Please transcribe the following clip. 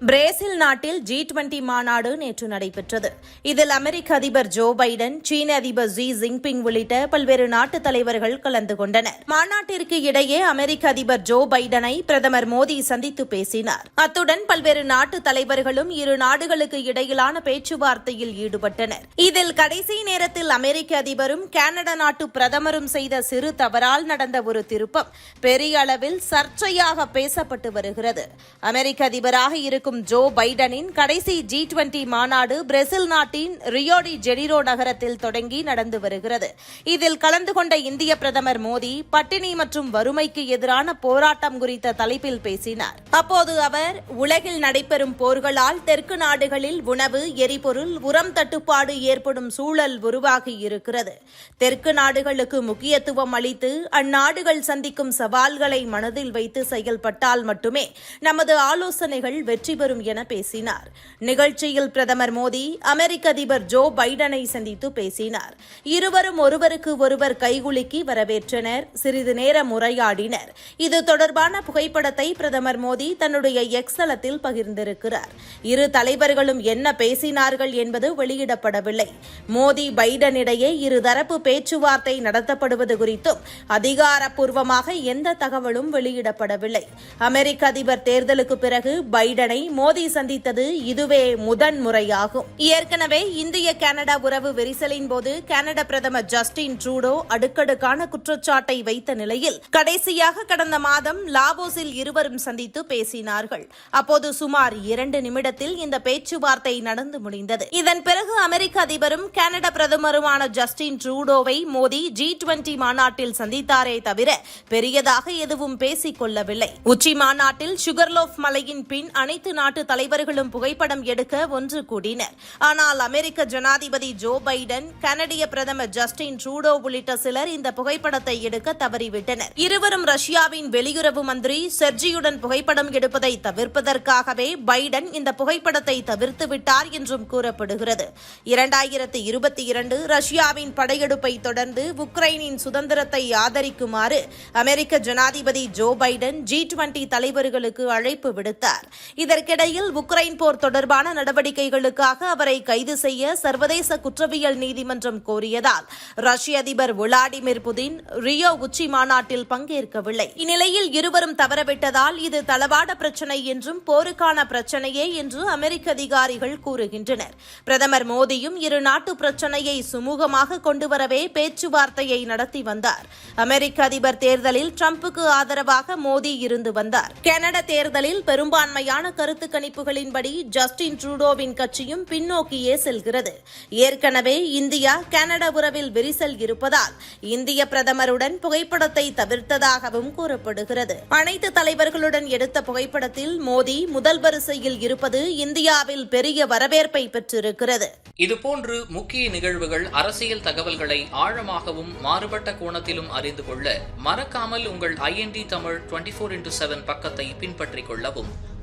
Brazil நாட்டில் G twenty மாநாடு நேற்று நடைபெற்றது. இதில் அமெரிக்க அதிபர் ஜோ பைடன் சீன அதிபர் ஜி ஜின்பிங் உள்ளிட்ட பல்வேறு நாட்டு தலைவர்கள் கலந்து கொண்டனர். மாநாட்டிற்கு இடையே அமெரிக்க அதிபர் ஜோ பைடனை பிரதமர் மோடி சந்தித்து பேசினார். அத்துடன் பல்வேறு நாட்டு தலைவர்களும் இரு நாடுகளுக்கு இடையிலான பேச்சுவார்த்தையில் ஈடுபட்டனர். இதில் கடைசி நேரத்தில் அமெரிக்க அதிபரும் கனடா நாட்டு பிரதமரும் செய்த சிறு தவறால் நடந்த ஒரு திருப்பம் பெரிய அளவில் சர்ச்சையாக பேசப்பட்டு வருகிறது. அமெரிக்க அதிபராக இருக்கும் ஜோ பைடனின் கடைசி ஜி டுவெண்டி மாநாடு பிரேசில் நாட்டின் ரியோடி ஜெனிரோ நகரத்தில் தொடங்கி நடந்து வருகிறது. இதில் கலந்து கொண்ட இந்திய பிரதமர் மோடி பட்டினி மற்றும் வறுமைக்கு எதிரான போராட்டம் குறித்த தலைப்பில் பேசினார். அப்போது அவர் உலகில் நடைபெறும் போர்களால் தெற்கு நாடுகளில் உணவு எரிபொருள் உரம் தட்டுப்பாடு ஏற்படும் சூழல் உருவாகி இருக்கிறது. தெற்கு நாடுகளுக்கு முக்கியத்துவம் அளித்து அந்நாடுகள் சந்திக்கும் சவால்களை மனதில் வைத்து செயல்பட்டால் மட்டுமே நமது ஆலோசனைகள் வெற்றி பெறும் என பேசினார். நிகழ்ச்சியில் பிரதமர் மோடி அமெரிக்க அதிபர் ஜோ பைடனை சந்தித்து பேசினார். இருவரும் ஒருவருக்கு ஒருவர் கைகுலுக்கி வரவேற்றனர். சிறிது நேரம் உரையாடினர். இது தொடர்பான புகைப்படத்தை பிரதமர் மோடி தன்னுடைய எக்ஸலத்தில் பகிர்ந்திருக்கிறார். இரு தலைவர்களும் என்ன பேசினார்கள் என்பது வெளியிடப்படவில்லை. மோடி பைடன் இடையே இருதரப்பு பேச்சுவார்த்தை நடத்தப்படுவது குறித்தும் அதிகாரப்பூர்வமாக எந்த தகவலும் வெளியிடப்படவில்லை. அமெரிக்க அதிபர் தேர்தலுக்கு பிறகு பைடனை மோடி சந்தித்தது இதுவே முதன் முறையாகும். ஏற்கனவே இந்திய கனடா உறவு விரிசலின் போது கனடா பிரதமர் ஜஸ்டின் ட்ரூடோ அடுக்கடுக்கான குற்றச்சாட்டை வைத்த நிலையில் கடைசியாக கடந்த மாதம் லாவோஸில் இருவரும் சந்தித்து பேசினார்கள். அப்போது சுமார் இரண்டு நிமிடத்தில் இந்த பேச்சுவார்த்தை நடந்து முடிந்தது. இதன் பிறகு அமெரிக்க அதிபரும் கனடா பிரதமருமான ஜஸ்டின் ட்ரூடோவை மோடி ஜி டுவெண்டி மாநாட்டில் சந்தித்தாரே தவிர பெரியதாக எதுவும் பேசிக் கொள்ளவில்லை உச்சி மாநாட்டில் சுகர்லோஃப் மலையின் பின் அனைத்து நாட்டு தலைவர்களும் புகைப்படம் எடுக்க ஒன்று கூடினர். ஆனால் அமெரிக்க ஜனாதிபதி ஜோ பைடன் கனடிய பிரதமர் ஜஸ்டின் ட்ரூடோ உள்ளிட்ட சிலர் இந்த புகைப்படத்தை எடுக்க தவறிவிட்டனர். இருவரும் ரஷ்யாவின் வெளியுறவு மந்திரி செர்ஜியுடன் புகைப்படம் எடுப்பதை தவிர்ப்பதற்காகவே பைடன் இந்த புகைப்படத்தை தவிர்த்து விட்டார் என்றும் கூறப்படுகிறது. இரண்டாயிரத்தி இருபத்தி இரண்டு ரஷ்யாவின் படையெடுப்பை தொடர்ந்து உக்ரைனின் சுதந்திரத்தை ஆதரிக்குமாறு அமெரிக்க ஜனாதிபதி ஜோ பைடன் ஜி டுவெண்டி தலைவர்களுக்கு அழைப்பு விடுத்தார். இதற்கு இதற்கிடையில் உக்ரைன் போர் தொடர்பான நடவடிக்கைகளுக்காக அவரை கைது செய்ய சர்வதேச குற்றவியல் நீதிமன்றம் கோரியதால் ரஷ்ய அதிபர் விளாடிமிர் புதின் ரியோ உச்சி மாநாட்டில் பங்கேற்கவில்லை. இந்நிலையில் இருவரும் தவறவிட்டதால் இது தளவாட பிரச்சினை என்றும் போருக்கான பிரச்சினையே என்று அமெரிக்க அதிகாரிகள் கூறுகின்றனர். பிரதமர் மோடியும் இரு நாட்டு பிரச்சினையை சுமூகமாக கொண்டுவரவே பேச்சுவார்த்தையை நடத்தி வந்தார். அமெரிக்க அதிபர் தேர்தலில் டிரம்புக்கு ஆதரவாக மோடி இருந்து வந்தார். கனடா தேர்தலில் பெரும்பான்மையான கருத்து கருத்து கணிப்புகளின்படி ஜஸ்டின் ட்ரூடோவின் கட்சியும் பின்னோக்கியே செல்கிறது. ஏற்கனவே இந்தியா கனடா உறவில் விரிசல் இருப்பதால் இந்திய பிரதமருடன் புகைப்படத்தை தவிர்த்ததாகவும் கூறப்படுகிறது. அனைத்து தலைவர்களுடன் எடுத்த புகைப்படத்தில் மோடி முதல் வரிசையில் இருப்பது இந்தியாவில் பெரிய வரவேற்பை பெற்றிருக்கிறது. இதுபோன்று முக்கிய நிகழ்வுகள் அரசியல் தகவல்களை ஆழமாகவும் மாறுபட்ட கோணத்திலும் அறிந்து கொள்ள மறக்காமல் உங்கள் IND Tamil twenty four into seven பக்கத்தை பின்பற்றிக் கொள்ளவும்.